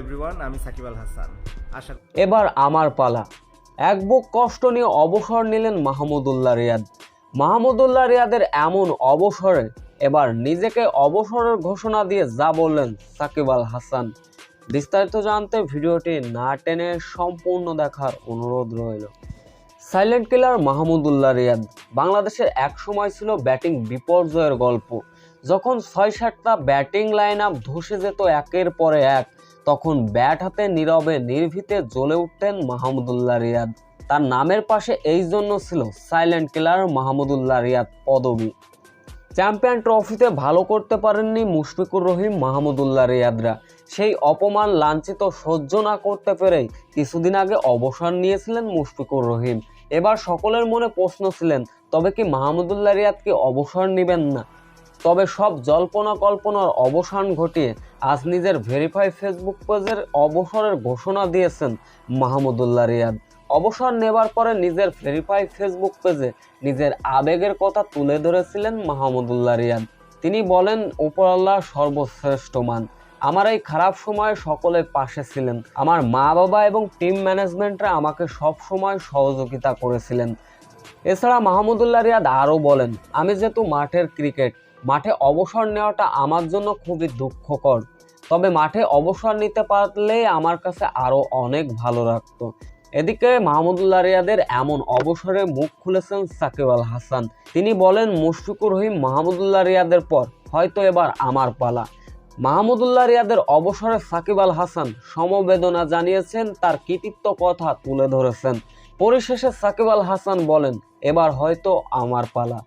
Everyone আমি সাকিব আল হাসান। আশা এবার আমার পালা। এক বুক কষ্ট নিয়ে অবসর নিলেন মাহমুদুল্লাহ রিয়াদ। মাহমুদুল্লাহ রিয়াদের এমন অবসরে এবার নিজেকে অবসরের ঘোষণা দিয়ে যা বললেন সাকিব আল হাসান। বিস্তারিত জানতে ভিডিওটি না টেনে সম্পূর্ণ দেখার অনুরোধ রইল। সাইলেন্ট কিলার মাহমুদুল্লাহ রিয়াদ, বাংলাদেশের এক সময় ছিল ব্যাটিং বিপর্যয়ের গল্প। যখন ছয় সাতটা ব্যাটিং লাইন আপ ধসে যেত একের পরে এক তখন ব্যাট হাতে নীরবে নির্ভীতে জ্বলে উঠতেন মাহমুদুল্লাহ রিয়াদ। তার নামের পাশে এই জন্য ছিল সাইলেন্ট কিলার মাহমুদুল্লাহ রিয়াদ পদবী। চ্যাম্পিয়ন ট্রফিতে ভালো করতে পারেননি মুশফিকুর রহিম মাহমুদুল্লাহ রিয়াদরা। সেই অপমান লাঞ্ছিত সহ্য না করতে পেরেই কিছুদিন আগে অবসর নিয়েছিলেন মুশফিকুর রহিম। এবার সকলের মনে প্রশ্ন ছিলেন, তবে কি মাহমুদুল্লাহ রিয়াদ কি অবসর নেবেন না? তবে সব জল্পনা কল্পনার অবসান ঘটিয়ে আজ নিজের ভেরিফাই ফেসবুক পেজের অবসরের ঘোষণা দিয়েছেন মাহমুদুল্লাহ রিয়াদ। অবসর নেবার পরে নিজের ভেরিফাই ফেসবুক পেজে নিজের আবেগের কথা তুলে ধরেছিলেন মাহমুদুল্লাহ রিয়াদ। তিনি বলেন উপরাল্লাহ সর্বশ্রেষ্ঠ মান। আমার এই খারাপ সময়ে সকলে পাশে ছিলেন। আমার মা বাবা এবং টিম ম্যানেজমেন্টরা আমাকে সব সময় সহযোগিতা করেছিলেন। এছাড়া মাহমুদুল্লাহ রিয়াদ আরও বলেন, আমি যেহেতু মাঠের ক্রিকেট মাঠে অবসর নেওয়াটা আমার জন্য খুবই দুঃখকর। তবে মাঠে অবসর নিতে পারলে আমার কাছে আরও অনেক ভালো লাগতো। এদিকে মাহমুদুল্লাহ রিয়াদের এমন অবসরে মুখ খুলেছেন সাকিব আল হাসান। তিনি বলেন, মুশফিকুর রহিম মাহমুদুল্লাহ রিয়াদের পর হয়তো এবার আমার পালা। মাহমুদুল্লাহ রিয়াদের অবসরে সাকিব আল হাসান সমবেদনা জানিয়েছেন, তার কৃতিত্ব কথা তুলে ধরেছেন। পরিশেষে সাকিব আল হাসান বলেন, এবার হয়তো আমার পালা।